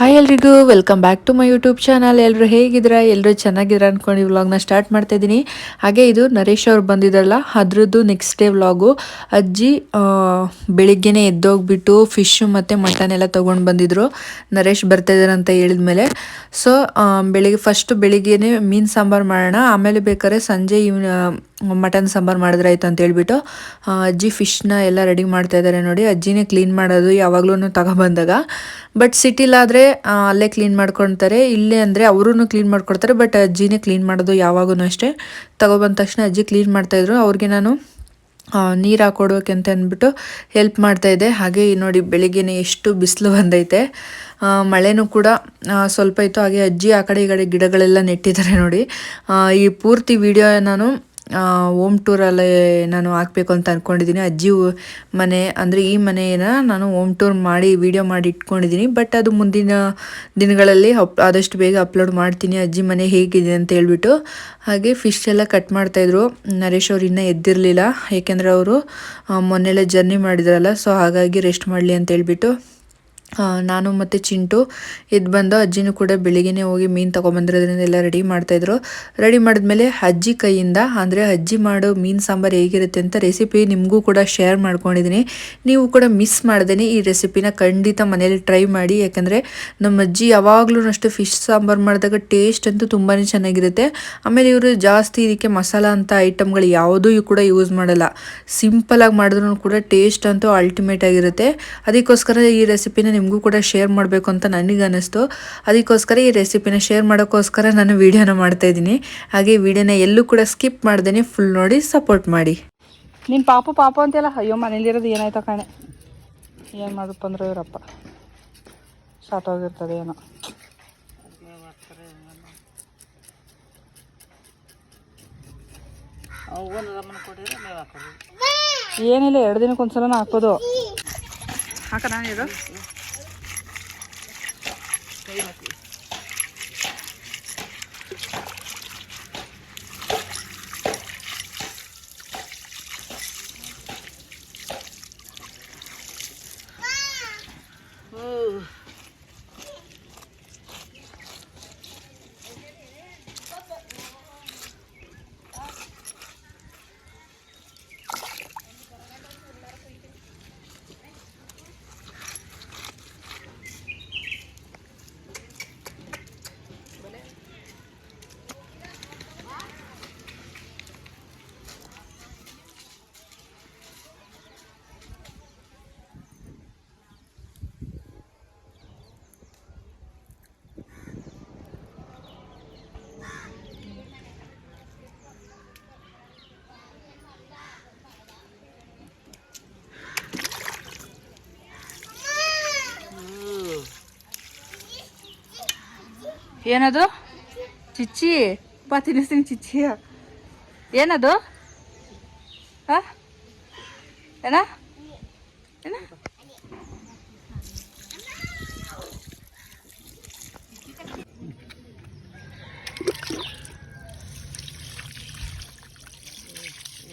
Hi ಎಲ್ರಿಗೂ welcome back to my YouTube channel ಎಲ್ಲರೂ ಹೇಗಿದ್ದೀರಾ? ಎಲ್ಲರೂ ಚೆನ್ನಾಗಿದ್ದೀರಾ ಅಂದ್ಕೊಂಡು ಈ ವ್ಲಾಗ್ನ ಸ್ಟಾರ್ಟ್ ಮಾಡ್ತಾ ಇದ್ದೀನಿ. ಹಾಗೆ ಇದು ನರೇಶ್ ಅವ್ರು ಬಂದಿದ್ರಲ್ಲ, ಅದ್ರದ್ದು ನೆಕ್ಸ್ಟ್ ಡೇ ವ್ಲಾಗು ಅಜ್ಜಿ ಬೆಳಿಗ್ಗೆನೇ ಎದ್ದೋಗ್ಬಿಟ್ಟು ಫಿಶು ಮತ್ತು ಮಟನ್ ಎಲ್ಲ ತೊಗೊಂಡು ಬಂದಿದ್ರು. ನರೇಶ್ ಬರ್ತಾ ಇದ್ದಾರೆ ಅಂತ ಹೇಳಿದ್ಮೇಲೆ. ಸೊ ಬೆಳಿಗ್ಗೆ ಫಸ್ಟು ಬೆಳಿಗ್ಗೆನೇ ಮೀನು ಸಾಂಬಾರು ಮಾಡೋಣ. ಆಮೇಲೆ ಬೇಕಾದ್ರೆ ಸಂಜೆ ಇವ್ ಮಟನ್, ಸಾಂಬಾರು ಮಾಡಿದ್ರೆ ಆಯ್ತು ಅಂತ ಹೇಳ್ಬಿಟ್ಟು ಅಜ್ಜಿ ಫಿಶ್ನ ಎಲ್ಲ ರೆಡಿ ಮಾಡ್ತಾ ಇದ್ದಾರೆ ನೋಡಿ. ಅಜ್ಜಿನೇ ಕ್ಲೀನ್ ಮಾಡೋದು ಯಾವಾಗ್ಲೂ ತಗೊಬಂದಾಗ. ಬಟ್ ಸಿಟಿಲಾದರೆ ಅಲ್ಲೇ ಕ್ಲೀನ್ ಮಾಡ್ಕೊತಾರೆ. ಇಲ್ಲೇ ಅಂದರೆ ಅವರೂ ಕ್ಲೀನ್ ಮಾಡ್ಕೊಡ್ತಾರೆ. ಬಟ್ ಅಜ್ಜಿನೇ ಕ್ಲೀನ್ ಮಾಡೋದು ಯಾವಾಗೂ ಅಷ್ಟೇ. ತಗೊಬಂದ ತಕ್ಷಣ ಅಜ್ಜಿ ಕ್ಲೀನ್ ಮಾಡ್ತಾಯಿದ್ರು ಅವ್ರಿಗೆ ನಾನು ನೀರು ಹಾಕೊಡ್ಬೇಕಂತ ಅಂದ್ಬಿಟ್ಟು ಹೆಲ್ಪ್ ಮಾಡ್ತಾಯಿದ್ದೆ ಹಾಗೆ ನೋಡಿ ಬೆಳಿಗ್ಗೆನೇ ಎಷ್ಟು ಬಿಸಿಲು ಬಂದೈತೆ. ಮಳೆನೂ ಕೂಡ ಸ್ವಲ್ಪ ಇತ್ತು. ಹಾಗೆ ಅಜ್ಜಿ ಆ ಕಡೆ ಈ ಕಡೆ ಗಿಡಗಳೆಲ್ಲ ನೆಟ್ಟಿದ್ದಾರೆ ನೋಡಿ. ಈ ಪೂರ್ತಿ ವೀಡಿಯೋ ನಾನು ಹೋಮ್ ಟೂರಲ್ಲೇ ನಾನು ಹಾಕಬೇಕು ಅಂತ ಅಂದ್ಕೊಂಡಿದ್ದೀನಿ ಅಜ್ಜಿ ಮನೆ, ಅಂದರೆ ಈ ಮನೆಯನ್ನು ನಾನು ಓಮ್ ಟೂರ್ ಮಾಡಿ ವಿಡಿಯೋ ಮಾಡಿ ಇಟ್ಕೊಂಡಿದ್ದೀನಿ. ಬಟ್ ಅದು ಮುಂದಿನ ದಿನಗಳಲ್ಲಿ ಅಪ್, ಆದಷ್ಟು ಬೇಗ ಅಪ್ಲೋಡ್ ಮಾಡ್ತೀನಿ. ಅಜ್ಜಿ ಮನೆ ಹೇಗಿದೆ ಅಂತ ಹೇಳ್ಬಿಟ್ಟು. ಹಾಗೆ ಫಿಶ್ ಎಲ್ಲ ಕಟ್ ಮಾಡ್ತಾಯಿದ್ರು ನರೇಶ್ ಅವ್ರು ಇನ್ನೂ ಎದ್ದಿರಲಿಲ್ಲ. ಏಕೆಂದರೆ ಅವರು ಮೊನ್ನೆಲ್ಲ ಜರ್ನಿ ಮಾಡಿದ್ರಲ್ಲ. ಸೊ ಹಾಗಾಗಿ ರೆಸ್ಟ್ ಮಾಡಲಿ ಅಂತ ಹೇಳ್ಬಿಟ್ಟು. ನಾನು ಮತ್ತು ಚಿಂಟು ಇದು ಬಂದು ಅಜ್ಜಿನೂ ಕೂಡ ಬೆಳಿಗ್ಗೆನೇ ಹೋಗಿ ಮೀನು ತೊಗೊಂಬಂದಿರೋದ್ರಿಂದ ಎಲ್ಲ ರೆಡಿ ಮಾಡ್ತಾಯಿದ್ರು. ರೆಡಿ ಮಾಡಿದ್ಮೇಲೆ ಅಜ್ಜಿ ಕೈಯಿಂದ, ಅಂದರೆ ಅಜ್ಜಿ ಮಾಡೋ ಮೀನು ಸಾಂಬಾರು ಹೇಗಿರುತ್ತೆ ಅಂತ ರೆಸಿಪಿ ನಿಮಗೂ ಕೂಡ ಶೇರ್ ಮಾಡ್ಕೊಂಡಿದ್ದೀನಿ ನೀವು ಕೂಡ ಮಿಸ್ ಮಾಡ್ದೇನೆ ಈ ರೆಸಿಪಿನ ಖಂಡಿತ ಮನೇಲಿ ಟ್ರೈ ಮಾಡಿ. ಯಾಕಂದರೆ ನಮ್ಮ ಅಜ್ಜಿ ಯಾವಾಗಲೂ ಅಷ್ಟು ಫಿಶ್ ಸಾಂಬಾರು ಮಾಡಿದಾಗ ಟೇಸ್ಟ್ ಅಂತೂ ತುಂಬಾ ಚೆನ್ನಾಗಿರುತ್ತೆ. ಆಮೇಲೆ ಇವರು ಜಾಸ್ತಿ ಇದಕ್ಕೆ ಮಸಾಲ ಅಂತ ಐಟಮ್ಗಳು ಯಾವುದೂ ಕೂಡ ಯೂಸ್ ಮಾಡಲ್ಲ. ಸಿಂಪಲಾಗಿ ಮಾಡಿದ್ರು ಕೂಡ ಟೇಸ್ಟ್ ಅಂತೂ ಅಲ್ಟಿಮೇಟ್ ಆಗಿರುತ್ತೆ. ಅದಕ್ಕೋಸ್ಕರ ಈ ರೆಸಿಪಿನ ನಿಮಗೂ ಕೂಡ ಶೇರ್ ಮಾಡಬೇಕು ಅಂತ ನನಗೆ ಅನ್ನಿಸ್ತು ಅದಕ್ಕೋಸ್ಕರ ಈ ರೆಸಿಪಿನ ಶೇರ್ ಮಾಡೋಕ್ಕೋಸ್ಕರ ನಾನು ವಿಡಿಯೋನ ಮಾಡ್ತಾ ಇದ್ದೀನಿ. ಹಾಗೆ ವಿಡಿಯೋನ ಎಲ್ಲೂ ಕೂಡ ಸ್ಕಿಪ್ ಮಾಡ್ದೇನೆ ಫುಲ್ ನೋಡಿ ಸಪೋರ್ಟ್ ಮಾಡಿ. ನಿಮ್ಮ ಪಾಪ ಪಾಪ ಅಂತೆಲ್ಲ ಅಯ್ಯೋ ಮನೇಲಿರೋದು ಏನಾಯ್ತು ಕಾಣೆ. ಏನು ಮಾಡಪ್ಪ ಅಂದ್ರೆ ಇವರಪ್ಪ. ಸಾಟೋಗಿರ್ತದೆ ಏನೋ. ಏನಿಲ್ಲ ಎರಡು ದಿನಕ್ಕೆ ಒಂದ್ಸಲ ಹಾಕೋದು ಹಾಕ very much. ಏನದು? ಚಿಚ್ಚಿ? ಪಾ ತಿನ್ನಿಸ್ತೀನಿ ಚಿಚ್ಚಿ. ಏನದು? ಹಾ? ಏನ? ಏನ?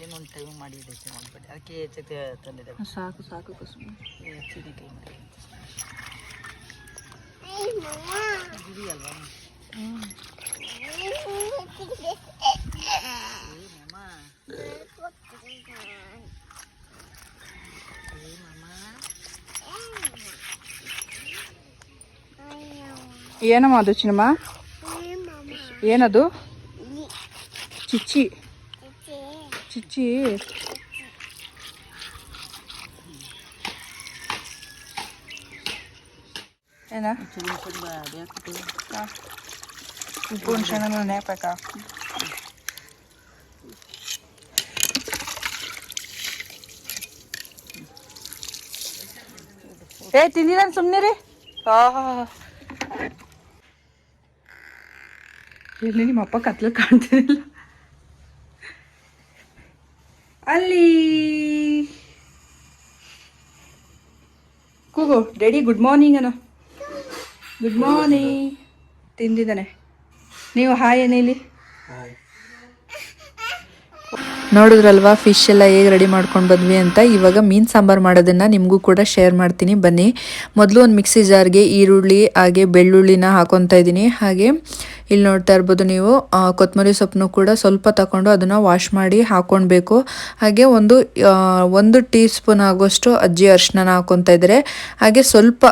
ಏನೊಂದು ಟೈಮ್ ಮಾಡಿದೆ ಮಾಡ್ಬೇಡಿ ಅದಕ್ಕೆ ಜೊತೆ ತಂದಿದೆ. ಸಾಕು ಸಾಕು ಕುಸುಮ. ಹೆಚ್ಚಿದೆ ಕೈ ಮಾಡಿ ಏನಮ್ಮ ಅದು ಚಿನ್ನಮ್ಮ? ಏನದು? ಚಿಚ್ಚಿ. ಚಿಚ್ಚಿ. ಏನ ಉಪ್ಪು ಹುಣ್ಸೆಹಣ್ಣು ನೇಪಾಕ ಏ ತಿಂದಿದ್ದಾನೆ ಸುಮ್ಮನೆ ರೀ ಇಲ್ಲಿ ನಿಮ್ಮ ಅಪ್ಪ ಕತ್ಲು ಕಾಣ್ತಿರಲಿಲ್ಲ ಅಲ್ಲಿ ಕೂಗು ಡ್ಯಾಡಿ ಗುಡ್ ಮಾರ್ನಿಂಗ್ ಅನ ಗುಡ್ ಮಾರ್ನಿಂಗ್ ತಿಂದಿದ್ದಾನೆ. ನೀವು ಹಾಯ್ ಏನಿಲಿ ನೋಡಿದ್ರಲ್ವಾ ಫಿಶ್ ಎಲ್ಲ ಹೇಗೆ ರೆಡಿ ಮಾಡ್ಕೊಂಡು ಬಂದ್ವಿ ಅಂತ? ಇವಾಗ ಮೀನು ಸಾಂಬಾರು ಮಾಡೋದನ್ನು ನಿಮಗೂ ಕೂಡ ಶೇರ್ ಮಾಡ್ತೀನಿ. ಬನ್ನಿ. ಮೊದಲು ಒಂದು ಮಿಕ್ಸಿ ಜಾರ್ಗೆ ಈರುಳ್ಳಿ ಹಾಗೆ ಬೆಳ್ಳುಳ್ಳಿನ ಹಾಕೊತಾ ಇದ್ದೀನಿ. ಹಾಗೆ ಇಲ್ಲಿ ನೋಡ್ತಾ ಇರ್ಬೋದು ನೀವು ಕೊತ್ತಂಬರಿ ಸೊಪ್ಪನ್ನು ಕೂಡ ಸ್ವಲ್ಪ ತಗೊಂಡು ಅದನ್ನು ವಾಶ್ ಮಾಡಿ ಹಾಕ್ಕೊಳ್ಬೇಕು ಹಾಗೆ ಒಂದು ಒಂದು ಟೀ ಸ್ಪೂನ್ ಆಗೋಷ್ಟು ಅಜ್ಜಿ ಅರ್ಶಿನ ಹಾಕೊತಾ ಇದ್ದಾರೆ. ಹಾಗೆ ಸ್ವಲ್ಪ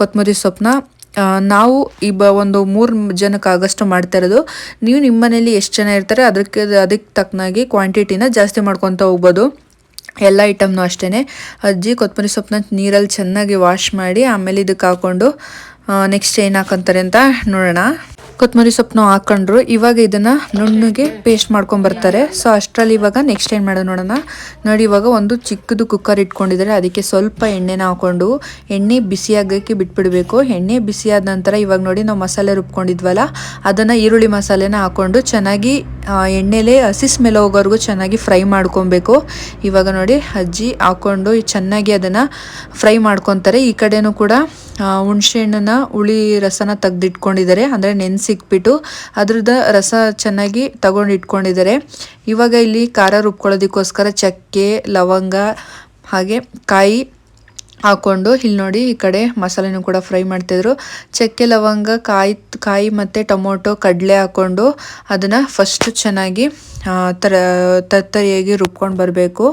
ಕೊತ್ತಂಬರಿ ಸೊಪ್ಪನ್ನ ನಾವು ಈ ಬ ಒಂದು ಮೂರು ಜನಕ್ಕೆ ಆಗಷ್ಟು ಮಾಡ್ತಾ ಇರೋದು. ನೀವು ನಿಮ್ಮ ಮನೇಲಿ ಎಷ್ಟು ಜನ ಇರ್ತಾರೆ, ಅದಕ್ಕೆ ಅದಕ್ಕೆ ತಕ್ಕನಾಗಿ ಕ್ವಾಂಟಿಟಿನ ಜಾಸ್ತಿ ಮಾಡ್ಕೊತ ಹೋಗ್ಬೋದು. ಎಲ್ಲ ಐಟಮ್ನು ಅಷ್ಟೇ ಅಜ್ಜಿ ಕೊತ್ತಂಬರಿ ಸೊಪ್ಪನ್ನ ನೀರಲ್ಲಿ ಚೆನ್ನಾಗಿ ವಾಶ್ ಮಾಡಿ ಆಮೇಲೆ ಇದಕ್ಕೆ ಹಾಕ್ಕೊಂಡು ನೆಕ್ಸ್ಟ್ ಏನು ಹಾಕೊಂತಾರೆ ಅಂತ ನೋಡೋಣ. ಕೊತ್ತಂಬರಿ ಸೊಪ್ಪನ್ನು ಹಾಕೊಂಡ್ರು. ಇವಾಗ ಇದನ್ನ ನುಣ್ಣಗೆ ಪೇಸ್ಟ್ ಮಾಡ್ಕೊಂಡು ಬರ್ತಾರೆ ಸೊ ಅಷ್ಟರಲ್ಲಿ ಇವಾಗ ನೆಕ್ಸ್ಟ್ ಏನು ಮಾಡೋದು ನೋಡೋಣ. ನೋಡಿ, ಇವಾಗ ಒಂದು ಚಿಕ್ಕದು ಕುಕ್ಕರ್ ಇಟ್ಕೊಂಡಿದ್ದಾರೆ. ಅದಕ್ಕೆ ಸ್ವಲ್ಪ ಎಣ್ಣೆನ ಹಾಕೊಂಡು ಎಣ್ಣೆ ಬಿಸಿಯಾಗಕ್ಕೆ ಬಿಟ್ಬಿಡಬೇಕು. ಎಣ್ಣೆ ಬಿಸಿಯಾದ ನಂತರ ಇವಾಗ ನೋಡಿ, ನಾವು ಮಸಾಲೆ ರುಬ್ಕೊಂಡಿದ್ವಲ್ಲ, ಅದನ್ನು ಈರುಳ್ಳಿ ಮಸಾಲೆನ ಹಾಕ್ಕೊಂಡು ಚೆನ್ನಾಗಿ ಎಣ್ಣೆಲೆ ಹಸಿ ಸ್ಮೆಲ್ ಹೋಗೋವರೆಗೂ ಚೆನ್ನಾಗಿ ಫ್ರೈ ಮಾಡ್ಕೊಬೇಕು. ಇವಾಗ ನೋಡಿ, ಅಜ್ಜಿ ಹಾಕೊಂಡು ಚೆನ್ನಾಗಿ ಅದನ್ನು ಫ್ರೈ ಮಾಡ್ಕೊತಾರೆ. ಈ ಕಡೆನೂ ಕೂಡ ಹುಣ್ಸೆ ಹಣ್ಣನ್ನ ಹುಳಿ ರಸನ ತೆಗ್ದಿಟ್ಕೊಂಡಿದ್ದಾರೆ. ಅಂದರೆ ನೆನೆಸಿಕ್ಬಿಟ್ಟು ಅದ್ರದ್ದು ರಸ ಚೆನ್ನಾಗಿ ತಗೊಂಡು ಇಟ್ಕೊಂಡಿದ್ದಾರೆ ಇವಾಗ ಇಲ್ಲಿ ಖಾರ ರುಬ್ಕೊಳ್ಳೋದಕ್ಕೋಸ್ಕರ ಚಕ್ಕೆ, ಲವಂಗ, ಹಾಗೆ ಕಾಯಿ ಹಾಕೊಂಡು ಇಲ್ಲಿ ನೋಡಿ ಈ ಕಡೆ ಮಸಾಲೆನೂ ಕೂಡ ಫ್ರೈ ಮಾಡ್ತಿದ್ರು. ಚಕ್ಕೆ ಲವಂಗ, ಕಾಯಿ ಕಾಯಿ ಮತ್ತು ಟೊಮೊಟೊ, ಕಡಲೆ ಹಾಕ್ಕೊಂಡು ಅದನ್ನು ಫಸ್ಟ್ ಚೆನ್ನಾಗಿ ತರ ತರಿಯಾಗಿ ರುಬ್ಕೊಂಡು ಬರಬೇಕು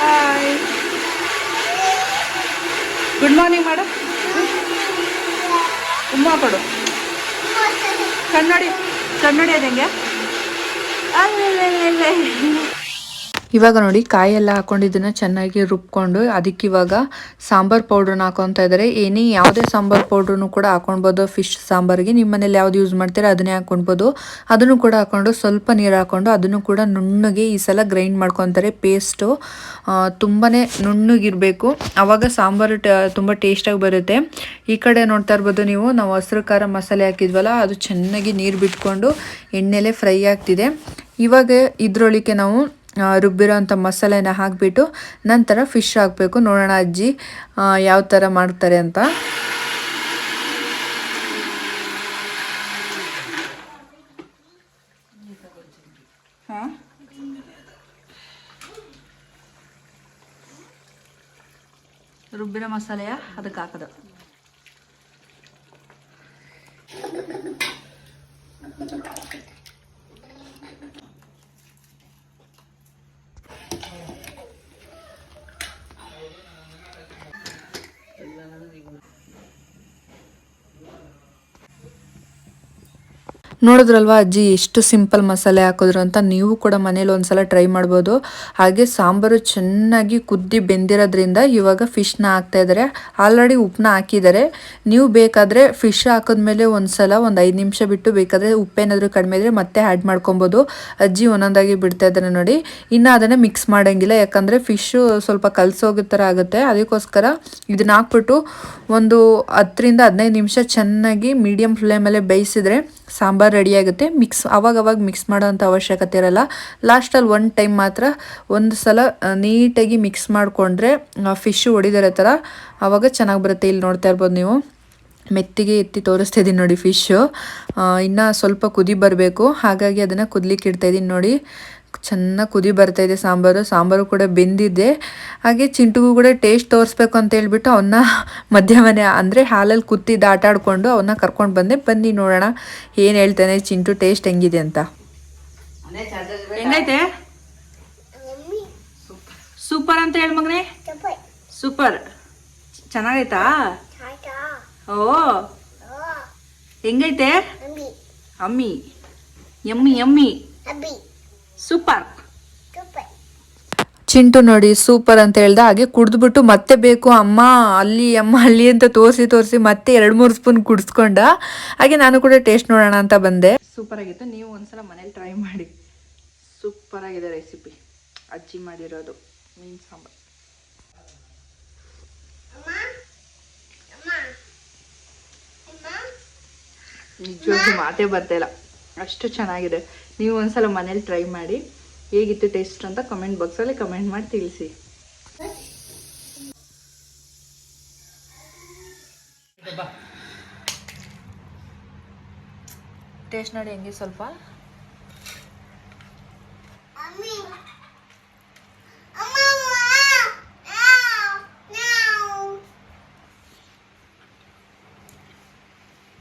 ಹಾಯ್ ಗುಡ್ ಮಾರ್ನಿಂಗ್ ಮಾಡು ಉಮ್ಮ ಕೊಡು ಕನ್ನಡಿ ಕನ್ನಡಿ ಅದಂಗೆ ಇವಾಗ ನೋಡಿ ಕಾಯಿ ಎಲ್ಲ ಹಾಕೊಂಡಿದ್ದನ್ನ ಚೆನ್ನಾಗಿ ರುಬ್ಕೊಂಡು ಅದಕ್ಕೆ ಇವಾಗ ಸಾಂಬಾರ್ ಪೌಡ್ರನ್ನ ಹಾಕೊತಾ ಇದ್ದಾರೆ. ಏನೇ ಯಾವುದೇ ಸಾಂಬಾರ್ ಪೌಡ್ರನ್ನು ಕೂಡ ಹಾಕೊಳ್ಬೋದು. ಫಿಶ್ ಸಾಂಬಾರಿಗೆ ನಿಮ್ಮ ಮನೇಲಿ ಯಾವ್ದು ಯೂಸ್ ಮಾಡ್ತೀರಾ ಅದನ್ನೇ ಹಾಕೊಳ್ಬೋದು. ಅದನ್ನು ಕೂಡ ಹಾಕೊಂಡು ಸ್ವಲ್ಪ ನೀರು ಹಾಕೊಂಡು ಅದನ್ನು ಕೂಡ ನುಣ್ಣಗೆ ಈ ಸಲ ಗ್ರೈಂಡ್ ಮಾಡ್ಕೊತಾರೆ. ಪೇಸ್ಟು ತುಂಬಾ ನುಣ್ಣಗಿರಬೇಕು. ಆವಾಗ ಸಾಂಬಾರು ಟ, ತುಂಬ ಟೇಸ್ಟಾಗಿ ಬರುತ್ತೆ. ಈ ಕಡೆ ನೋಡ್ತಾ ಇರ್ಬೋದು ನೀವು, ನಾವು ಹಸಿರು ಖಾರ ಮಸಾಲೆ ಹಾಕಿದ್ವಲ್ಲ, ಅದು ಚೆನ್ನಾಗಿ ನೀರು ಬಿಟ್ಕೊಂಡು ಎಣ್ಣೆಲೆ ಫ್ರೈ ಆಗ್ತಿದೆ. ಇವಾಗ ಇದ್ರೊಳಿಕೆ ನಾವು ಆ, ರುಬ್ಬಿರೋಂಥ ಮಸಾಲೆನ ಹಾಕಿಬಿಟ್ಟು ನಂತರ ಫಿಶ್ ಹಾಕಬೇಕು. ನೋಡೋಣ ಅಜ್ಜಿ ಯಾವ ಥರ ಮಾಡ್ತಾರೆ ಅಂತ. ರುಬ್ಬಿರ ರುಬ್ಬಿರೋ ಮಸಾಲೆಯ ಅದಕ್ಕೆ ಹಾಕೋದು. ನೋಡಿದ್ರಲ್ವಾ, ಅಜ್ಜಿ, ಎಷ್ಟು ಸಿಂಪಲ್ ಮಸಾಲೆ ಹಾಕಿದ್ರು ಅಂತ ನೀವು ಕೂಡ ಮನೇಲಿ ಒಂದ್ಸಲ ಟ್ರೈ ಮಾಡ್ಬೋದು. ಹಾಗೆ ಸಾಂಬಾರು ಚೆನ್ನಾಗಿ ಕುದ್ದಿ ಬೆಂದಿರೋದ್ರಿಂದ ಇವಾಗ ಫಿಶ್ನ ಹಾಕ್ತಾ ಇದ್ದಾರೆ. ಆಲ್ರೆಡಿ ಉಪ್ಪನ್ನ ಹಾಕಿದ್ದಾರೆ. ನೀವು ಬೇಕಾದರೆ ಫಿಶ್ ಹಾಕಿದ್ಮೇಲೆ ಒಂದ್ಸಲ ಒಂದು ಐದು ನಿಮಿಷ ಬಿಟ್ಟು ಬೇಕಾದರೆ ಉಪ್ಪೇನಾದರೂ ಕಡಿಮೆ ಇದ್ರೆ ಮತ್ತೆ ಆ್ಯಡ್ ಮಾಡ್ಕೊಬೋದು. ಅಜ್ಜಿ ಒಂದೊಂದಾಗಿ ಬಿಡ್ತಾ ಇದ್ದಾರೆ ನೋಡಿ. ಇನ್ನು ಅದನ್ನು ಮಿಕ್ಸ್ ಮಾಡೋಂಗಿಲ್ಲ, ಯಾಕಂದರೆ ಫಿಶ್ಶು ಸ್ವಲ್ಪ ಕಲಸೋಗೋ ಥರ ಆಗುತ್ತೆ. ಅದಕ್ಕೋಸ್ಕರ ಇದನ್ನ ಹಾಕ್ಬಿಟ್ಟು ಒಂದು ಹತ್ತರಿಂದ ಹದಿನೈದು ನಿಮಿಷ ಚೆನ್ನಾಗಿ ಮೀಡಿಯಮ್ ಫ್ಲೇಮಲ್ಲೇ ಬೇಯಿಸಿದ್ರೆ ಸಾಂಬಾರು ರೆಡಿ ಆಗುತ್ತೆ. ಮಿಕ್ಸ್ ಅವಾಗ ಮಿಕ್ಸ್ ಮಾಡೋಂಥ ಅವಶ್ಯಕತೆ ಇರಲ್ಲ. ಲಾಸ್ಟಲ್ಲಿ ಒನ್ ಟೈಮ್ ಮಾತ್ರ ಒಂದು ಸಲ ನೀಟಾಗಿ ಮಿಕ್ಸ್ ಮಾಡಿಕೊಂಡ್ರೆ ಫಿಶ್ಶು ಹೊಡಿದಿರೋ ಥರ ಆವಾಗ ಚೆನ್ನಾಗಿ ಬರುತ್ತೆ. ಇಲ್ಲಿ ನೋಡ್ತಾ ಇರ್ಬೋದು ನೀವು. ಮೆತ್ತಿಗೆ ಎತ್ತಿ ತೋರಿಸ್ತಾ ಇದ್ದೀನಿ ನೋಡಿ ಫಿಶ್ಶು ಇನ್ನೂ ಸ್ವಲ್ಪ ಕುದಿ ಬರಬೇಕು. ಹಾಗಾಗಿ ಅದನ್ನು ಕುದಲಿಕ್ಕೆ ಇಡ್ತಾ ಇದ್ದೀನಿ ನೋಡಿ. ಚೆನ್ನಾಗಿ ಕುದಿ ಬರ್ತಾ ಇದೆ ಸಾಂಬಾರು. ಸಾಂಬಾರು ಕೂಡ ಬೆಂದಿದೆ. ಹಾಗೆ ಚಿಂಟುಗೂ ಕೂಡ ಟೇಸ್ಟ್ ತೋರಿಸ್ಬೇಕು ಅಂತ ಹೇಳ್ಬಿಟ್ಟು ಅವನ್ನ ಮಧ್ಯ ಮನೆ ಅಂದರೆ ಹಾಲಲ್ಲಿ ಕುತ್ತಿದ್ದು ಆಟ ಆಡಿಕೊಂಡು ಅವನ್ನ ಕರ್ಕೊಂಡು ಬಂದೆ. ಬನ್ನಿ ನೋಡೋಣ. ಏನು ಹೇಳ್ತಾನೆ ಚಿಂಟು ಟೇಸ್ಟ್ ಹೆಂಗಿದೆ ಅಂತ. ಹೆಂಗೈತೆ? ಸೂಪರ್ ಅಂತ ಹೇಳಿ ಮಗನೇ. ಸೂಪರ್. ಚೆನ್ನಾಗೈತಾ? ಓ. ಹೆಂಗೈತೆ? ಅಮ್ಮಿ. ಎಮ್ಮಿ ಎಮ್ಮಿ ಸೂಪರ್. ಚಿಂಟು ನೋಡಿ ಸೂಪರ್ ಅಂತ ಹೇಳ್ದ. ಹಾಗೆ ಕುಡಿದ್ಬಿಟ್ಟು ಮತ್ತೆ ಬೇಕು. ಅಮ್ಮ ಅಲ್ಲಿ ಅಮ್ಮ ಅಲ್ಲಿ ಅಂತ ತೋರಿಸಿ ತೋರಿಸಿ ಮತ್ತೆ ಎರಡು ಮೂರು ಸ್ಪೂನ್ ಕುಡಿಸ್ಕೊಂಡ. ಹಾಗೆ ನಾನು ಕೂಡ ಟೇಸ್ಟ್ ನೋಡೋಣ ಅಂತ ಬಂದೆ. ಸೂಪರ್ ಆಗಿತ್ತು. ನೀವು ಒಂದ್ಸಲ ಮನೇಲಿ ಟ್ರೈ ಮಾಡಿ. ಸೂಪರ್ ಆಗಿದೆ ರೆಸಿಪಿ ಅಜ್ಜಿ ಮಾಡಿರೋದು. ಮೀನು ಸಾಂಬಾರು. ನಿಜವಾಗ್ಲೂ ಮಾತೇ ಬರ್ತಾಯಿಲ್ಲ ಅಷ್ಟು ಚೆನ್ನಾಗಿದೆ. ನೀವು ಒಂದ್ಸಲ ಮನೇಲಿ ಟ್ರೈ ಮಾಡಿ ಹೇಗಿತ್ತು ಟೇಸ್ಟ್ ಅಂತ ಕಮೆಂಟ್ ಬಾಕ್ಸಲ್ಲಿ ಕಮೆಂಟ್ ಮಾಡಿ ತಿಳಿಸಿ. ಟೇಸ್ಟ್ ನೋಡಿ ಹೆಂಗೆ ಸ್ವಲ್ಪ?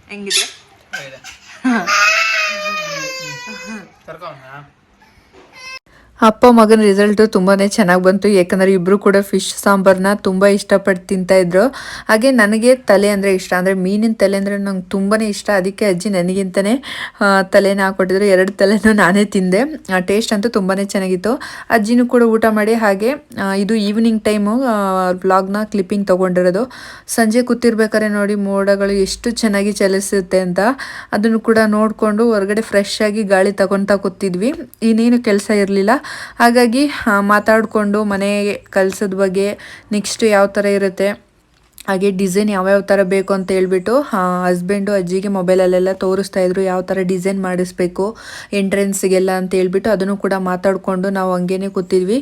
ಹೆಂಗಿದೆ? Perdona. ಅಪ್ಪ ಮಗನ ರಿಸಲ್ಟು ತುಂಬಾ ಚೆನ್ನಾಗಿ ಬಂತು. ಯಾಕಂದರೆ ಇಬ್ಬರು ಕೂಡ ಫಿಶ್ ಸಾಂಬಾರನ್ನ ತುಂಬ ಇಷ್ಟಪಟ್ಟು ತಿಂತಾಯಿದ್ರು ಹಾಗೆ ನನಗೆ ತಲೆ ಅಂದರೆ ಇಷ್ಟ. ಅಂದರೆ ಮೀನಿನ ತಲೆ ಅಂದರೆ ನಂಗೆ ತುಂಬಾ ಇಷ್ಟ. ಅದಕ್ಕೆ ಅಜ್ಜಿ ನನಗಿಂತಲೇ ತಲೆನ ಹಾಕ್ಕೊಟ್ಟಿದ್ರು ಎರಡು ತಲೆನೂ ನಾನೇ ತಿಂದೆ. ಟೇಸ್ಟ್ ಅಂತೂ ತುಂಬಾ ಚೆನ್ನಾಗಿತ್ತು. ಅಜ್ಜಿನೂ ಕೂಡ ಊಟ ಮಾಡಿ ಹಾಗೆ ಇದು ಈವ್ನಿಂಗ್ ಟೈಮು ವ್ಲಾಗ್ನ ಕ್ಲಿಪ್ಪಿಂಗ್ ತೊಗೊಂಡಿರೋದು. ಸಂಜೆ ಕೂತಿರ್ಬೇಕಾದ್ರೆ ನೋಡಿ ಮೋಡಗಳು ಎಷ್ಟು ಚೆನ್ನಾಗಿ ಚಲಿಸುತ್ತೆ ಅಂತ. ಅದನ್ನು ಕೂಡ ನೋಡಿಕೊಂಡು ಹೊರಗಡೆ ಫ್ರೆಶ್ ಆಗಿ ಗಾಳಿ ತಗೊತಾ ಕೂತಿದ್ವಿ. ಇನ್ನೇನು ಕೆಲಸ ಇರಲಿಲ್ಲ. ಹಾಗಾಗಿ ಮಾತಾಡಿಕೊಂಡು ಮನೆ ಕಲ್ಸದ ಬಗ್ಗೆ ನೆಕ್ಸ್ಟ್ ಯಾವ ಥರ ಇರುತ್ತೆ, ಹಾಗೆ ಡಿಸೈನ್ ಯಾವ್ಯಾವ ಥರ ಬೇಕು ಅಂತ ಹೇಳ್ಬಿಟ್ಟು ಹಸ್ಬೆಂಡು ಅಜ್ಜಿಗೆ ಮೊಬೈಲಲ್ಲೆಲ್ಲ ತೋರಿಸ್ತಾ ಇದ್ರು ಯಾವ ಥರ ಡಿಸೈನ್ ಮಾಡಿಸ್ಬೇಕು ಎಂಟ್ರೆನ್ಸಿಗೆಲ್ಲ ಅಂತ ಹೇಳ್ಬಿಟ್ಟು ಅದನ್ನು ಕೂಡ ಮಾತಾಡಿಕೊಂಡು ನಾವು ಹಂಗೇನೆ ಕೂತಿದ್ವಿ.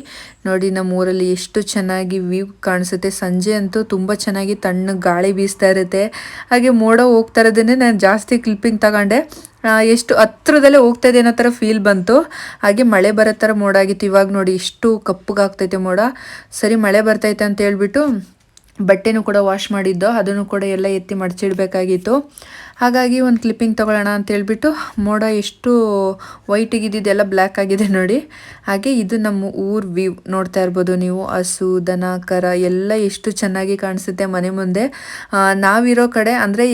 ನೋಡಿ, ನಮ್ಮ ಊರಲ್ಲಿ ಎಷ್ಟು ಚೆನ್ನಾಗಿ ವ್ಯೂ ಕಾಣಿಸುತ್ತೆ. ಸಂಜೆ ಅಂತೂ ತುಂಬ ಚೆನ್ನಾಗಿ ತಣ್ಣಗೆ ಗಾಳಿ ಬೀಸ್ತಾ ಇರುತ್ತೆ. ಹಾಗೆ ಮೋಡ ಹೋಗ್ತಾ ಇರೋದನ್ನೇ ನಾನು ಜಾಸ್ತಿ ಕ್ಲಿಪ್ಪಿಂಗ್ ತಗೊಂಡೆ. ಎಷ್ಟು ಹತ್ರದಲ್ಲೇ ಹೋಗ್ತಾ ಇದೆ ಅನ್ನೋ ಥರ ಫೀಲ್ ಬಂತು. ಹಾಗೆ ಮಳೆ ಬರೋ ಥರ ಮೋಡ ಆಗಿತ್ತು. ಇವಾಗ ನೋಡಿ ಎಷ್ಟು ಕಪ್ಪಗಾಗ್ತೈತೆ ಮೋಡ. ಸರಿ, ಮಳೆ ಬರ್ತೈತೆ ಅಂತ ಹೇಳ್ಬಿಟ್ಟು ಬಟ್ಟೆನೂ ಕೂಡ ವಾಶ್ ಮಾಡಿದ್ದೋ, ಅದನ್ನು ಕೂಡ ಎಲ್ಲ ಎತ್ತಿ ಮಡಚಿಡ್ಬೇಕಾಗಿತ್ತು. ಹಾಗಾಗಿ ಒಂದು ಕ್ಲಿಪ್ಪಿಂಗ್ ತೊಗೊಳ್ಳೋಣ ಅಂತ ಹೇಳ್ಬಿಟ್ಟು ಮೋಡ ಎಷ್ಟು ವೈಟಿಗಿದ್ದೆಲ್ಲ ಬ್ಲ್ಯಾಕ್ ಆಗಿದೆ ನೋಡಿ. ಹಾಗೆ ಇದು ನಮ್ಮ ಊರ್ ವ್ಯೂ ನೋಡ್ತಾ ಇರ್ಬೋದು ನೀವು. ಹಸು, ದನ, ಕರ ಎಲ್ಲ ಎಷ್ಟು ಚೆನ್ನಾಗಿ ಕಾಣಿಸುತ್ತೆ ಮನೆ ಮುಂದೆ. ನಾವಿರೋ ಕಡೆ ಅಂದರೆ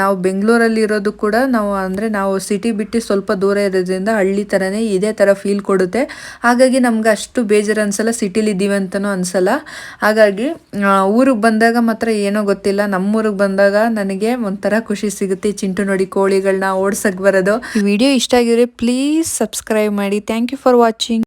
ನಾವು ಬೆಂಗಳೂರಲ್ಲಿ ಇರೋದು ಕೂಡ ನಾವು ಅಂದರೆ, ನಾವು ಸಿಟಿ ಬಿಟ್ಟು ಸ್ವಲ್ಪ ದೂರ ಇರೋದ್ರಿಂದ ಹಳ್ಳಿ ಥರನೇ ಇದೇ ಥರ ಫೀಲ್ ಕೊಡುತ್ತೆ. ಹಾಗಾಗಿ ನಮ್ಗೆ ಅಷ್ಟು ಬೇಜಾರು ಅನ್ಸಲ್ಲ ಸಿಟಿಲಿ ಇದ್ದೀವಿ ಅಂತಲೂ ಅನ್ಸಲ್ಲ. ಹಾಗಾಗಿ ಊರಿಗೆ ಬಂದಾಗ ಮಾತ್ರ ಏನೋ ಗೊತ್ತಿಲ್ಲ. ನಮ್ಮೂರಿಗೆ ಬಂದಾಗ ನನಗೆ ಒಂಥರ ಖುಷಿ ಸಿಗುತ್ತೆ. ಚಿಂಟು ನೋಡಿ ಕೋಳಿಗಳನ್ನ ಓಡ್ಸಕ್ ಬರೋದು. ವಿಡಿಯೋ ಇಷ್ಟ ಆಗಿದ್ರೆ ಪ್ಲೀಸ್ ಸಬ್ಸ್ಕ್ರೈಬ್ ಮಾಡಿ. Thank you for watching